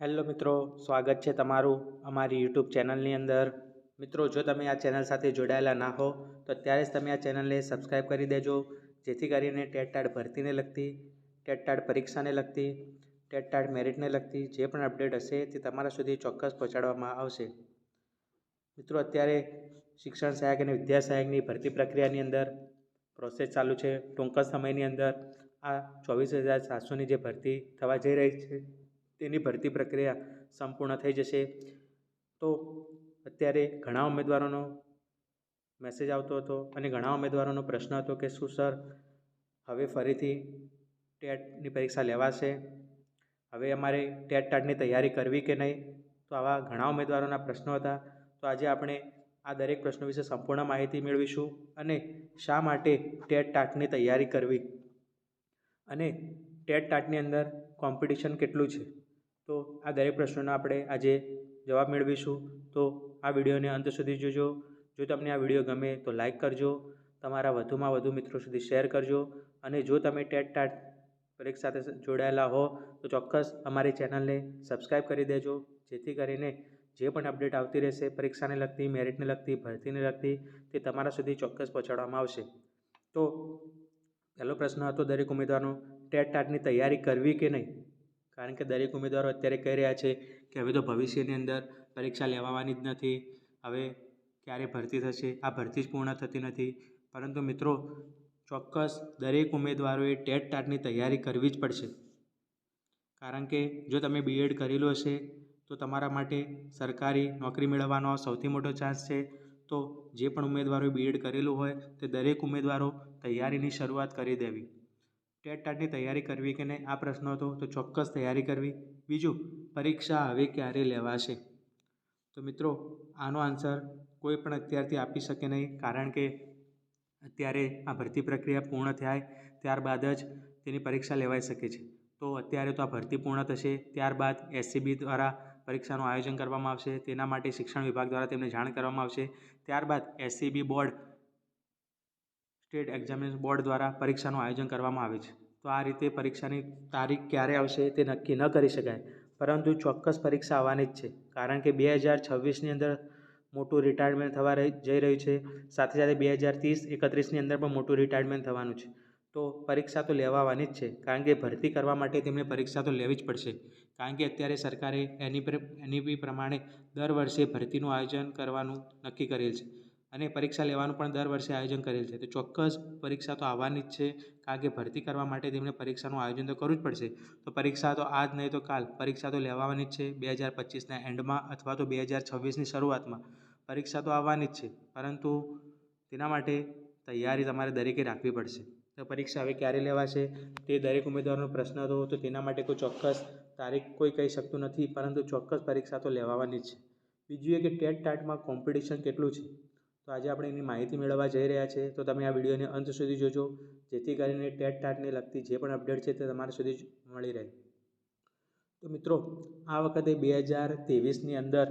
Hello મિત્રો, સ્વાગત છે તમારું અમારી યુટ્યુબ ચેનલની અંદર. મિત્રો, જો તમે આ ચેનલ સાથે જોડાયેલા ના હો, તો અત્યારે જ તમે આ ચેનલને સબસ્ક્રાઈબ કરી દેજો, જેથી કરીને ટેટ ટાટ ભરતીને લગતી, ટેટ ટાટ પરીક્ષાને લગતી, ટેટ ટાટ મેરિટને લગતી જે પણ અપડેટ હશે તે તમારા સુધી ચોક્કસ પહોંચાડવામાં આવશે. મિત્રો, અત્યારે શિક્ષણ સહાયક અને વિદ્યા સહાયકની ભરતી પ્રક્રિયાની અંદર પ્રોસેસ ચાલુ છે. ટૂંક સમયની અંદર આ ચોવીસ હજાર સાતસોની જે ભરતી થવા જઈ રહી છે તેની ભરતી પ્રક્રિયા સંપૂર્ણ થઈ જશે. તો અત્યારે ઘણા ઉમેદવારોનો મેસેજ આવતો હતો અને ઘણા ઉમેદવારોનો પ્રશ્ન હતો કે શું સર હવે ફરીથી ટેટની પરીક્ષા લેવાશે? હવે અમારે ટેટ ટાટની તૈયારી કરવી કે નહીં? તો આવા ઘણા ઉમેદવારોના પ્રશ્નો હતા. તો આજે આપણે આ દરેક પ્રશ્નો વિશે સંપૂર્ણ માહિતી મેળવીશું અને શા માટે ટેટ ટાટની તૈયારી કરવી? અને ટેટ ટાટની અંદર કોમ્પિટિશન કેટલું છે? તો આ દરેક પ્રશ્નોના આપણે આજે જવાબ મેળવીશું. તો આ વિડીયોને અંત સુધી જોજો. જો તમને આ વીડિયો ગમે તો લાઈક કરજો. તમારા વધુમાં વધુ મિત્રો સુધી શેર કરજો. અને જો તમે ટેટ ટાટ પરીક્ષા સાથે જોડાયેલા હો, તો ચોક્કસ અમારી ચેનલને સબસ્ક્રાઈબ કરી દેજો. જેથી કરીને જે પણ અપડેટ આવતી રહેશે, પરીક્ષાને લગતી, મેરિટને લગતી, ભરતીને લગતી, તે તમારા સુધી ચોક્કસ પહોંચાડવામાં આવશે. તો પહેલો પ્રશ્ન હતો દરેક ઉમેદવારનો, ટેટ ટાટની તૈયારી કરવી કે નહીં? કારણ કે દરેક ઉમેદવારો અત્યારે કહી રહ્યા છે કે હવે તો ભવિષ્યની અંદર પરીક્ષા લેવાવાની જ નથી, હવે ક્યારે ભરતી થશે? આ ભરતી જ પૂર્ણ થતી નથી. પરંતુ મિત્રો, ચોક્કસ દરેક ઉમેદવારોએ ટેટ ટાટની તૈયારી કરવી જ પડશે. કારણ કે જો તમે બીએડ કરેલું હશે, તો તમારા માટે સરકારી નોકરી મેળવવાનો સૌથી મોટો ચાન્સ છે. તો જે પણ ઉમેદવારોએ બીએડ કરેલું હોય, તે દરેક ઉમેદવારો તૈયારીની શરૂઆત કરી દેવી. ટેટ ટાટની તૈયારી કરવી કે નહીં? આ પ્રશ્ન હતો, તો ચોક્કસ તૈયારી કરવી. બીજું, પરીક્ષા હવે ક્યારે લેવાશે? તો મિત્રો, આનો આન્સર કોઈ પણ અત્યારથી આપી શકે નહીં, કારણ કે અત્યારે આ ભરતી પ્રક્રિયા પૂર્ણ થાય, ત્યારબાદ જ તેની પરીક્ષા લેવાઈ શકે છે. તો અત્યારે તો આ ભરતી પૂર્ણ થશે, ત્યારબાદ એસસીબી દ્વારા પરીક્ષાનું આયોજન કરવામાં આવશે, તેના માટે શિક્ષણ વિભાગ દ્વારા તેમને જાણ કરવામાં આવશે, ત્યારબાદ SCB board state examination board દ્વારા પરીક્ષાનું આયોજન કરવામાં આવે છે. તો આ રીતે પરીક્ષાની તારીખ ક્યારે આવશે તે નક્કી ન કરી શકાય. પરંતુ ચોક્કસ પરીક્ષા આવવાની જ છે. કારણ કે બે હજાર છવ્વીસની અંદર મોટું રિટાયરમેન્ટ થવા જઈ રહ્યું છે. સાથે સાથે બે હજાર ત્રીસ એકત્રીસની અંદર પણ મોટું રિટાયરમેન્ટ થવાનું છે. તો પરીક્ષા તો લેવા આવવાની જ છે. કારણ કે ભરતી કરવા માટે તેમણે પરીક્ષા તો લેવી જ પડશે. કારણ કે અત્યારે સરકારે એની એની બી પ્રમાણે દર વર્ષે ભરતીનું આયોજન કરવાનું નક્કી કરેલ છે. અને પરીક્ષા લેવાનું પણ દર વર્ષે આયોજન કરેલ છે. તો ચોક્કસ પરીક્ષા તો આવવાની જ છે, કારણ કે ભરતી કરવા માટે તેમણે પરીક્ષાનું આયોજન તો કરવું જ પડશે. તો પરીક્ષા તો આજ નહીં તો કાલ. પરીક્ષા તો લેવાની જ છે બે હજાર પચીસના એન્ડમાં અથવા તો બે હજાર છવ્વીસની શરૂઆતમાં. પરીક્ષા તો આવવાની જ છે, પરંતુ તેના માટે તૈયારી તમારે દરેકે રાખવી પડશે. તો પરીક્ષા હવે ક્યારે લેવાશે? તે દરેક ઉમેદવારનો પ્રશ્ન હતો, તો તેના માટે કોઈ ચોક્કસ તારીખ કોઈ કહી શકતું નથી, પરંતુ ચોક્કસ પરીક્ષા તો લેવાની જ છે. બીજું એ કે ટેટ ટાટમાં કોમ્પિટિશન કેટલું છે? તો આજે આપણે એની માહિતી મેળવવા જઈ રહ્યા છે. તો તમે આ વિડીયોને અંત સુધી જોજો, જેથી કરીને ટેટ ટાટને લગતી જે પણ અપડેટ છે તે તમારા સુધી મળી રહે. તો મિત્રો, આ વખતે બે હજાર ત્રેવીસની અંદર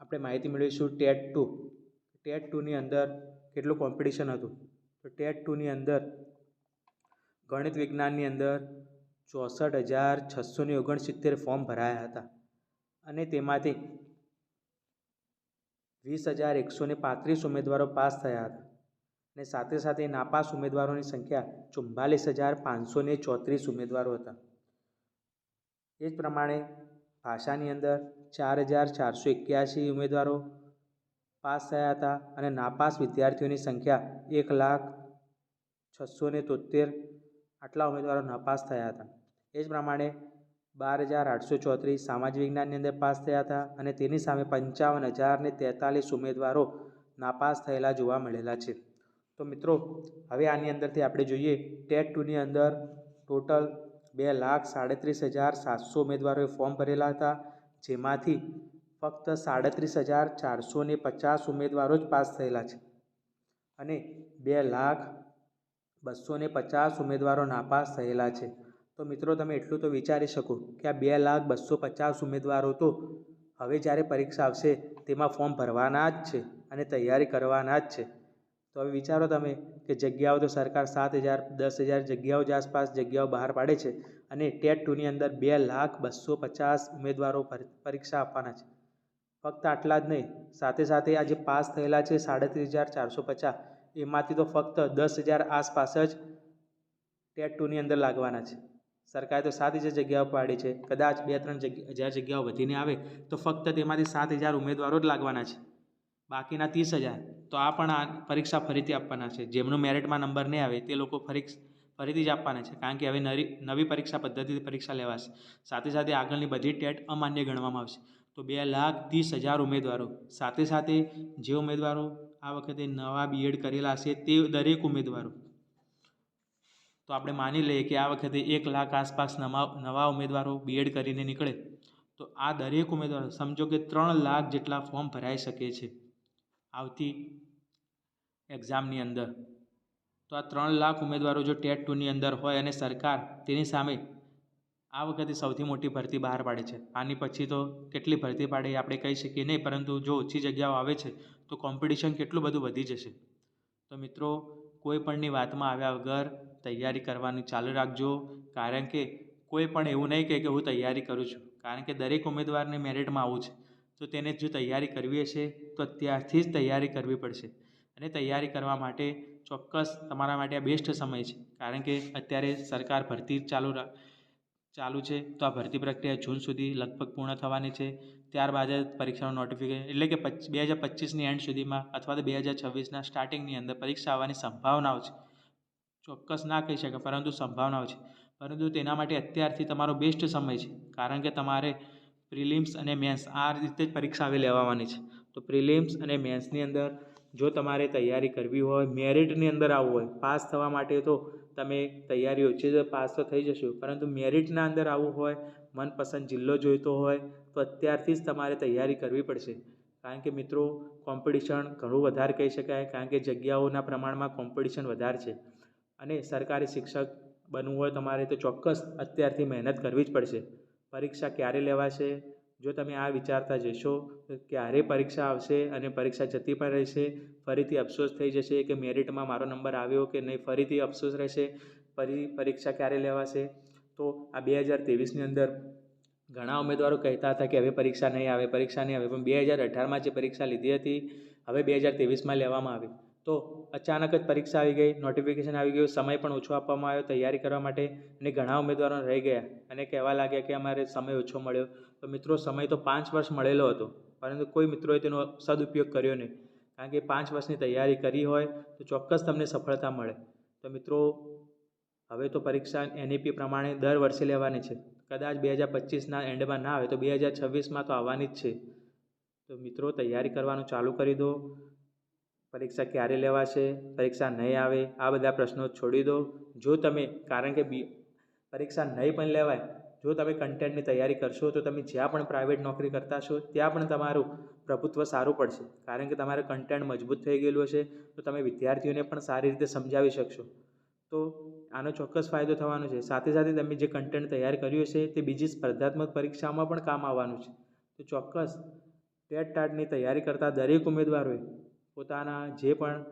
આપણે માહિતી મેળવીશું ટેટ ટુ. ટેટ ટુની અંદર કેટલું કોમ્પિટિશન હતું? તો ટેટ ટુની અંદર ગણિત વિજ્ઞાનની અંદર ચોસઠ હજાર છસોને ઓગણસિત્તેર ફોર્મ ભરાયા હતા. અને તેમાંથી વીસ હજાર એકસો ને પાંત્રીસ ઉમેદવારો પાસ થયા હતા અને સાથે સાથે નાપાસ ઉમેદવારોની સંખ્યા ચુમ્માલીસ હજાર પાંચસો ને ચોત્રીસ ઉમેદવારો હતા. એ જ પ્રમાણે ભાષાની અંદર ચાર હજાર ચારસો એક્યાસી ઉમેદવારો પાસ થયા હતા અને નાપાસ વિદ્યાર્થીઓની સંખ્યા એક લાખ છસો ને તોતેર આટલા ઉમેદવારો નાપાસ થયા હતા. એ જ પ્રમાણે બાર હજાર આઠસો ચોત્રીસ સામાજિક વિજ્ઞાનની અંદર પાસ થયા હતા અને તેની સામે પંચાવન હજાર ને તેતાલીસ ઉમેદવારો નાપાસ થયેલા જોવા મળેલા છે. તો મિત્રો, હવે આની અંદરથી આપણે જોઈએ, ટેટ ટુની અંદર ટોટલ બે લાખ સાડત્રીસ હજાર સાતસો ઉમેદવારોએ ફોર્મ ભરેલા હતા, જેમાંથી ફક્ત સાડત્રીસ હજાર ચારસો પચાસ ઉમેદવારો જ પાસ થયેલા છે. અને બે લાખ બસો ને પચાસ ઉમેદવારો નાપાસ થયેલા છે. તો મિત્રો તમે એટલું તો વિચારી શકો કે આ બે લાખ બસો પચાસ ઉમેદવારો તો હવે જ્યારે પરીક્ષા આવશે તેમાં ફોર્મ ભરવાના જ છે અને તૈયારી કરવાના જ છે. તો હવે વિચારો તમે કે જગ્યાઓ તો સરકાર સાત હજાર, દસ હજાર જગ્યાઓ જ આસપાસ જગ્યાઓ બહાર પાડે છે અને ટેટ ટુની અંદર બે લાખ બસો પચાસ ઉમેદવારો પરીક્ષા આપવાના છે. ફક્ત આટલા જ નહીં, સાથે સાથે આ જે પાસ થયેલા છે સાડત્રીસ હજાર ચારસો પચાસ, એમાંથી તો ફક્ત દસ હજાર આસપાસ જ ટેટ ટુની અંદર લાગવાના છે. સરકારે તો સાત હજાર જગ્યાઓ પાડી છે. કદાચ બે ત્રણ હજાર જગ્યાઓ વધીને આવે તો ફક્ત તેમાંથી સાત હજાર ઉમેદવારો જ લાગવાના છે. બાકીના ત્રીસ હજાર તો આ પણ આ પરીક્ષા ફરીથી આપવાના છે. જેમનો મેરિટમાં નંબર નહીં આવે તે લોકો ફરીક્ષ ફરીથી જ આપવાના છે. કારણ કે હવે નરી, નવી પરીક્ષા પદ્ધતિથી પરીક્ષા લેવાશે. સાથે સાથે આગળની બધી ટેટ અમાન્ય ગણવામાં આવશે. તો બે લાખ ત્રીસ હજાર ઉમેદવારો, સાથે સાથે જે ઉમેદવારો આ વખતે નવા બીએડ કરેલા હશે તે દરેક ઉમેદવારો તો આપણે માની લઈએ કે આ વખતે એક લાખ આસપાસ નવા નવા ઉમેદવારો બીએડ કરીને નીકળે. તો આ દરેક ઉમેદવારો સમજો કે ત્રણ લાખ જેટલા ફોર્મ ભરાઈ શકે છે આવતી એક્ઝામની અંદર. તો આ ત્રણ લાખ ઉમેદવારો જો ટેટ ટુની અંદર હોય અને સરકાર તેની સામે આ વખતે સૌથી મોટી ભરતી બહાર પાડે છે. આની પછી તો કેટલી ભરતી પાડે એ આપણે કહી શકીએ નહીં, પરંતુ જો ઓછી જગ્યાઓ આવે છે, તો કોમ્પિટિશન કેટલું બધું વધી જશે. તો મિત્રો, કોઈ પણની વાતમાં આવ્યા વગર તૈયારી કરવાની ચાલુ રાખજો. કારણ કે કોઈ પણ એવું નહીં કહે કે હું તૈયારી કરું છું. કારણ કે દરેક ઉમેદવારને મેરિટમાં આવું છે. તો તેને જો તૈયારી કરવી હશે, તો અત્યારથી જ તૈયારી કરવી પડશે. અને તૈયારી કરવા માટે ચોક્કસ તમારા માટે આ બેસ્ટ સમય છે. કારણ કે અત્યારે સરકાર ભરતી ચાલુ ચાલુ છે. તો આ ભરતી પ્રક્રિયા જૂન સુધી લગભગ પૂર્ણ થવાની છે. ત્યારબાદ જ પરીક્ષાનું નોટિફિકેશન એટલે કે બે હજાર પચીસની એન્ડ સુધીમાં અથવા તો બે હજાર છવ્વીસના સ્ટાર્ટિંગની અંદર પરીક્ષા આવવાની સંભાવનાઓ છે. ચોક્કસ ના કહી શકાય પરંતુ સંભાવનાઓ છે. પરંતુ તેના માટે અત્યારથી તમારો બેસ્ટ સમય છે. કારણ કે તમારે પ્રિલિમ્સ અને મેન્સ આ રીતે જ પરીક્ષા આવી લેવાની છે. તો પ્રિલિમ્સ અને મેન્સની અંદર જો તમારે તૈયારી કરવી હોય મેરિટની અંદર આવવું હોય પાસ થવા માટે તો તમે તૈયારી ઓછી પાસ તો થઈ જશો. પરંતુ મેરિટના અંદર આવવું હોય, મનપસંદ જિલ્લો જોઈતો હોય, તો અત્યારથી જ તમારે તૈયારી કરવી પડશે. કારણ કે મિત્રો કોમ્પિટિશન ઘણું વધારે કહી શકાય. કારણ કે જગ્યાઓના પ્રમાણમાં કોમ્પિટિશન વધારે છે. અને સરકારી શિક્ષક બનવું હોય તમારે તો ચોક્કસ અત્યારથી મહેનત કરવી જ પડશે. પરીક્ષા ક્યારે લેવાશે? જો તમે આ વિચારતા જશો, તો ક્યારે પરીક્ષા આવશે અને પરીક્ષા જતી પણ રહેશે? ફરીથી અફસોસ થઈ જશે કે મેરિટમાં મારો નંબર આવ્યો કે નહીં? ફરીથી અફસોસ રહેશે? ફરી પરીક્ષા ક્યારે લેવાશે? તો આ બે હજાર ત્રેવીસની અંદર ઘણા ઉમેદવારો કહેતા હતા કે હવે પરીક્ષા નહીં આવે, પરીક્ષા નહીં આવે. પણ બે હજાર અઢારમાં જે પરીક્ષા લીધી હતી, હવે બે હજાર ત્રેવીસમાં લેવામાં આવી. તો અચાનક જ પરીક્ષા આવી ગઈ નોટિફિકેશન આવી ગયું, સમય પણ ઓછો આપવામાં આવ્યો તૈયારી કરવા માટે અને ઘણા ઉમેદવારો રહી ગયા અને કહેવા લાગ્યા કે અમારે સમય ઓછો મળ્યો. તો મિત્રો, સમય તો પાંચ વર્ષ મળેલો હતો, પરંતુ કોઈ મિત્રોએ તેનો સદુપયોગ કર્યો નહીં. કારણ કે પાંચ વર્ષની તૈયારી કરી હોય તો ચોક્કસ તમને સફળતા મળે. તો મિત્રો, હવે તો પરીક્ષા એનઈપી પ્રમાણે દર વર્ષે લેવાની છે. કદાચ બે હજાર પચીસના એન્ડમાં ના આવે તો બે હજાર છવ્વીસમાં તો આવવાની જ છે. તો મિત્રો, તૈયારી કરવાનું ચાલુ કરી દો. પરીક્ષા ક્યારે લેવાશે, પરીક્ષા નહીં આવે, આ બધા પ્રશ્નો છોડી દો. જો તમે, કારણ કે બી, પરીક્ષા નહીં પણ લેવાય, જો તમે કન્ટેન્ટની તૈયારી કરશો, તો તમે જ્યાં પણ પ્રાઇવેટ નોકરી કરતા છો, ત્યાં પણ તમારું પ્રભુત્વ સારું પડશે. કારણ કે તમારું કન્ટેન્ટ મજબૂત થઈ ગયેલું હશે, તો તમે વિદ્યાર્થીઓને પણ સારી રીતે સમજાવી શકશો. તો આનો ચોક્કસ ફાયદો થવાનો છે. સાથે સાથે તમે જે કન્ટેન્ટ તૈયાર કર્યું હશે, તે બીજી સ્પર્ધાત્મક પરીક્ષામાં પણ કામ આવવાનું છે. તો ચોક્કસ ટેટ ટાટની તૈયારી કરતા દરેક ઉમેદવારોએ પોતાના જે પણ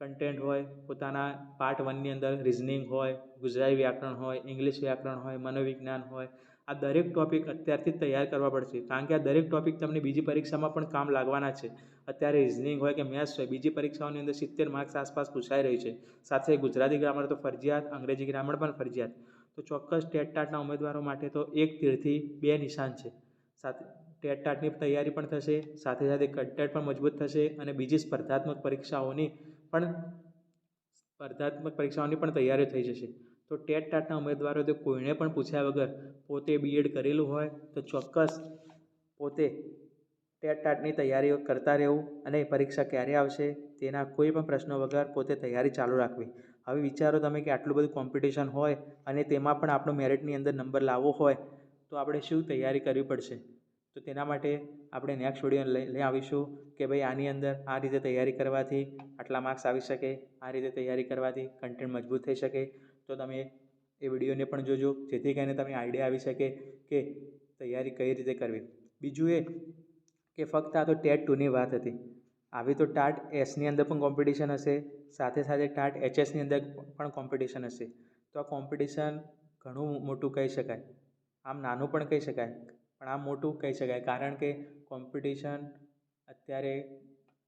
કન્ટેન્ટ હોય, પોતાના પાર્ટ વનની અંદર રિઝનિંગ હોય, ગુજરાતી વ્યાકરણ હોય, ઇંગ્લિશ વ્યાકરણ હોય, મનોવિજ્ઞાન હોય, આ દરેક ટૉપિક અત્યારથી તૈયાર કરવા પડશે. કારણ કે આ દરેક ટૉપિક તમને બીજી પરીક્ષામાં પણ કામ લાગવાના છે. અત્યારે રિઝનિંગ હોય કે મેથ્સ હોય, બીજી પરીક્ષાઓની અંદર સિત્તેર માર્ક્સ આસપાસ પૂછાઈ રહી છે. સાથે ગુજરાતી ગ્રામર તો ફરજિયાત, અંગ્રેજી ગ્રામર પણ ફરજિયાત. તો ચોક્કસ ટેટ ટાટના ઉમેદવારો માટે તો એક તીરથી બે નિશાન છે. સાથે ટેટ ટાટની તૈયારી પણ થશે, સાથે સાથે કન્ટેન્ટ પણ મજબૂત થશે અને બીજી સ્પર્ધાત્મક પરીક્ષાઓની પણ સ્પર્ધાત્મક પરીક્ષાઓની પણ તૈયારી થઈ જશે. તો ટેટ ટાટના ઉમેદવારો તે કોઈને પણ પૂછ્યા વગર પોતે બીએડ કરેલું હોય, તો ચોક્કસ પોતે ટેટ ટાટની તૈયારીઓ કરતા રહેવું અને પરીક્ષા ક્યારે આવશે તેના કોઈ પણ પ્રશ્નો વગર પોતે તૈયારી ચાલુ રાખવી. હવે વિચારો તમે કે આટલું બધું કોમ્પિટિશન હોય અને તેમાં પણ આપણો મેરિટની અંદર નંબર લાવવો હોય, તો આપણે શું તૈયારી કરવી પડશે? તો તેના માટે આપણે નેક્સ્ટ વીડિયો લઈ લઈ આવીશું કે ભાઈ આની અંદર આ રીતે તૈયારી કરવાથી આટલા માર્ક્સ આવી શકે, આ રીતે તૈયારી કરવાથી કન્ટેન્ટ મજબૂત થઈ શકે. તો તમે એ વિડીયોને પણ જોજો, જેથી કરીને તમને આઈડિયા આવી શકે કે તૈયારી કઈ રીતે કરવી. બીજું એ કે ફક્ત આ તો ટેટ ટુની વાત હતી. આવી તો ટાટ એસની અંદર પણ કોમ્પિટિશન હશે, સાથે સાથે ટાટ એચએસની અંદર પણ કોમ્પિટિશન હશે. તો આ કોમ્પિટિશન ઘણું મોટું કહી શકાય. આમ નાનું પણ કહી શકાય. પણ આમ મોટું કહી શકાય. કારણ કે કોમ્પિટિશન અત્યારે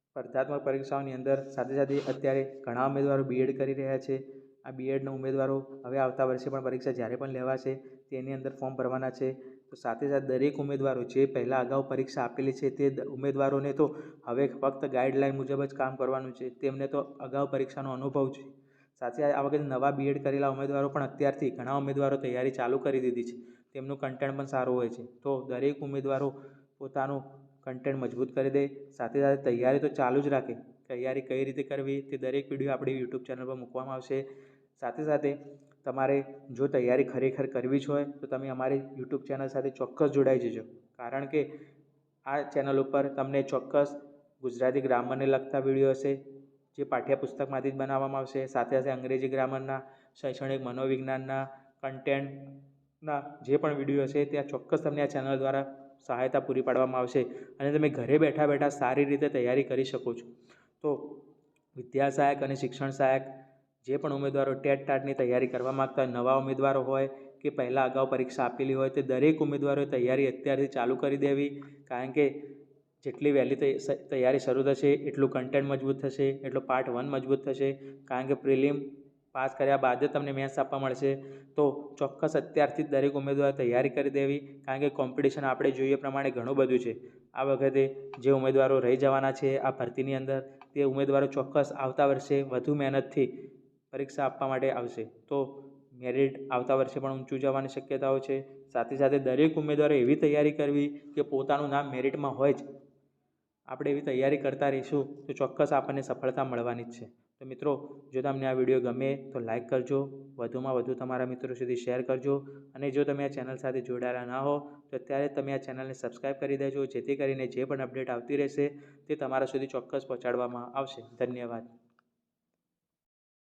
સ્પર્ધાત્મક પરીક્ષાઓની અંદર સાથે સાથે અત્યારે ઘણા ઉમેદવારો બીએડ કરી રહ્યા છે. આ બીએડના ઉમેદવારો હવે આવતા વર્ષે પણ પરીક્ષા જ્યારે પણ લેવાશે તેની અંદર ફોર્મ ભરવાના છે. તો સાથે સાથે દરેક ઉમેદવારો જે પહેલાં અગાઉ પરીક્ષા આપેલી છે તે ઉમેદવારોને તો હવે ફક્ત ગાઈડલાઈન મુજબ જ કામ કરવાનું છે. તેમને તો અગાઉ પરીક્ષાનો અનુભવ છે. સાથે આ વખતે નવા બીએડ કરેલા ઉમેદવારો પણ અત્યારથી ઘણા ઉમેદવારો તૈયારી ચાલુ કરી દીધી છે. તેમનું કન્ટેન્ટ પણ સારું હોય છે. તો દરેક ઉમેદવારો પોતાનું કન્ટેન્ટ મજબૂત કરી દે, સાથે સાથે તૈયારી તો ચાલુ જ રાખે. તૈયારી કઈ રીતે કરવી તે દરેક વીડિયો આપણી યુટ્યુબ ચેનલ પર મૂકવામાં આવશે. સાથે સાથે તમારે જો તૈયારી ખરેખર કરવી જ હોય, તો તમે અમારી યુટ્યુબ ચેનલ સાથે ચોક્કસ જોડાઈ જજો. કારણ કે આ ચેનલ ઉપર તમને ચોક્કસ ગુજરાતી ગ્રામરને લગતા વીડિયો હશે, જે પાઠ્યપુસ્તકમાંથી જ બનાવવામાં આવશે. સાથે સાથે અંગ્રેજી ગ્રામરના શૈક્ષણિક મનોવિજ્ઞાનના કન્ટેન્ટના જે પણ વીડિયો હશે ત્યાં ચોક્કસ તમને આ ચેનલ દ્વારા સહાયતા પૂરી પાડવામાં આવશે અને તમે ઘરે બેઠા બેઠા સારી રીતે તૈયારી કરી શકો છો. તો વિદ્યા સહાયક અને શિક્ષણ સહાયક જે પણ ઉમેદવારો ટેટ ટાટની તૈયારી કરવા માગતા હોય, નવા ઉમેદવારો હોય કે પહેલાં અગાઉ પરીક્ષા આપેલી હોય તે દરેક ઉમેદવારોએ તૈયારી અત્યારથી ચાલુ કરી દેવી કારણ કે જેટલી વહેલી તૈયારી શરૂ થશે એટલું કન્ટેન્ટ મજબૂત થશે, એટલો પાર્ટ વન મજબૂત થશે કારણ કે પ્રિલિમ પાસ કર્યા બાદ જ તમને મેથ્સ આપવા મળશે. તો ચોક્કસ અત્યારથી જ દરેક ઉમેદવારે તૈયારી કરી દેવી, કારણ કે કોમ્પિટિશન આપણે જોઈએ પ્રમાણે ઘણું બધું છે. આ વખતે જે ઉમેદવારો રહી જવાના છે આ ભરતીની અંદર, તે ઉમેદવારો ચોક્કસ આવતા વર્ષે વધુ મહેનતથી પરીક્ષા આપવા માટે આવશે. તો મેરિટ આવતા વર્ષે પણ ઊંચું જવાની શક્યતાઓ છે. સાથે સાથે દરેક ઉમેદવારે એવી તૈયારી કરવી કે પોતાનું નામ મેરિટમાં હોય જ. આપણે એવી તૈયારી કરતા રહીશું તો ચોક્કસ આપણને સફળતા મળવાની જ છે. તો મિત્રો, જો તમને આ વીડિયો ગમે તો લાઈક કરજો. વધુમાં વધુ તમારા મિત્રો સુધી શેર કરજો. અને જો તમે આ ચેનલ સાથે જોડાયેલા ના હો, તો અત્યારે તમે આ ચેનલને સબસ્ક્રાઈબ કરી દેજો. જેથી કરીને જે પણ અપડેટ આવતી રહેશે તે તમારા સુધી ચોક્કસ પહોંચાડવામાં આવશે. ધન્યવાદ.